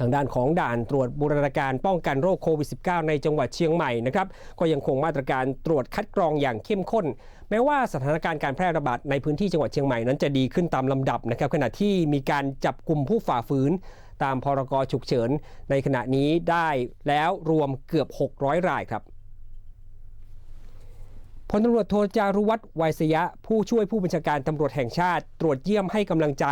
ทางด้านของด่านตรวจบูรณาการป้องกันโรคโควิด -19 ในจังหวัดเชียงใหม่นะครับก็ยังคงมาตรการตรวจคัดกรองอย่างเข้มข้น แม้ว่าสถานการณ์การแพร่ระบาดในพื้นที่จังหวัดเชียงใหม่นั้นจะดีขึ้นตามลำดับนะครับขณะที่มีการจับกลุ่มผู้ฝ่าฝืนตามพรกฉุกเฉิน ในขณะนี้ได้แล้วรวมเกือบ 600 รายครับพลตำรวจโทจารุวัฒน์ไวยสยะ ผู้ช่วยผู้บัญชาการตำรวจแห่งชาติ ตรวจเยี่ยมให้กำลังใจ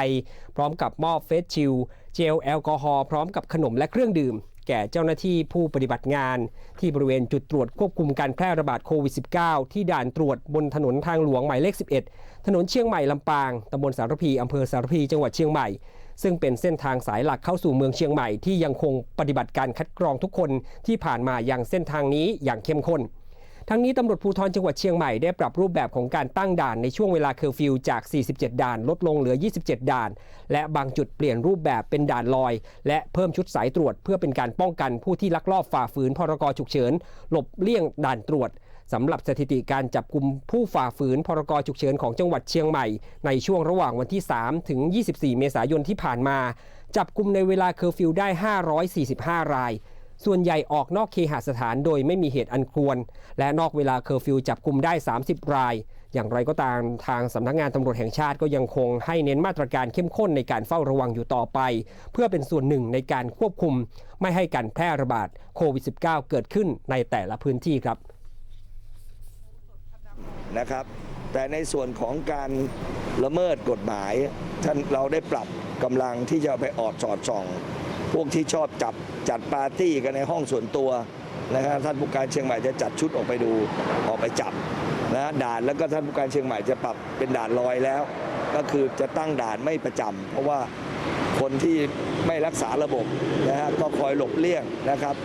พร้อมกับมอบเฟสชิล เจลแอลกอฮอล์พร้อมกับขนมและเครื่องดื่ม แก่เจ้าหน้าที่ผู้ปฏิบัติงาน ที่บริเวณจุดตรวจควบคุมการแพร่ระบาดโควิด -19 ที่ด่านตรวจบนถนนทางหลวงหมายเลข 11 ถนนเชียงใหม่ลำปางตำบลสารพีอำเภอสารพีจังหวัดเชียงใหม่ ซึ่งเป็นเส้นทางสายหลักเข้าสู่เมืองเชียงใหม่ที่ยังคงปฏิบัติการคัดกรองทุกคนที่ผ่านมาอย่างเส้นทางนี้อย่างเข้มข้น ทั้งนี้ตำรวจภูธรจังหวัดเชียงใหม่ได้ปรับรูปแบบของการตั้งด่านในช่วงเวลาเคอร์ฟิวจาก 47 ด่านลดลงเหลือ 27 ด่าน และบางจุดเปลี่ยนรูปแบบเป็นด่านลอย และเพิ่มชุดสายตรวจ เพื่อเป็นการป้องกันผู้ที่ลักลอบฝ่าฝืนพรกฉุกเฉินหลบเลี่ยงด่านตรวจสำหรับสถิติการจับกลุ่มผู้ฝ่าฝืนพรกฉุกเฉินของจังหวัดเชียงใหม่ ในช่วงระหว่างวันที่ 3 ถึง 24 เมษายนที่ผ่านมา จับกลุ่มในเวลาเคอร์ฟิวได้ 545 ราย ส่วนใหญ่ออกนอกเคหสถานโดยไม่มีเหตุอันควร และนอกเวลาเคอร์ฟิวจับกลุ่มได้ 30 ราย อย่างไรก็ตามทางสำนักงานตำรวจแห่งชาติก็ยังคงให้เน้นมาตรการเข้มข้นในการเฝ้าระวังอยู่ต่อไป เพื่อเป็นส่วนหนึ่งในการควบคุม ไม่ให้การแพร่ระบาดโควิด -19 เกิดขึ้นในแต่ละพื้นที่ครับนะครับ แต่ในส่วนของการละเมิดกฎหมายท่านเราได้ปรับกำลังที่จะไปออดสอดส่อง พวกที่ชอบจับจัดปาร์ตี้กันในห้องส่วนตัวนะครับท่านผู้การเชียงใหม่จะจัดชุดออกไปดูออกไปจับนะด่านแล้วก็ท่านผู้การเชียงใหม่จะปรับเป็นด่านลอยแล้ว ก็คือจะตั้งด่านไม่ประจำเพราะว่าคนที่ไม่รักษาระบบนะฮะก็คอยหลบเลี่ยงนะครับ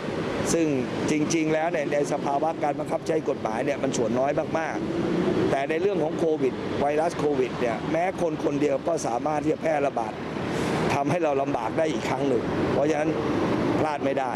ซึ่งจริง ๆ แล้วเนี่ยในสภาวะการบังคับใช้กฎหมายเนี่ยมันส่วนน้อยมากๆ แต่ในเรื่องของโควิดไวรัสโควิดเนี่ยแม้คนคนเดียวก็สามารถที่จะแพร่ระบาด ทำให้เราลำบากได้อีกครั้งหนึ่ง เพราะฉะนั้นพลาดไม่ได้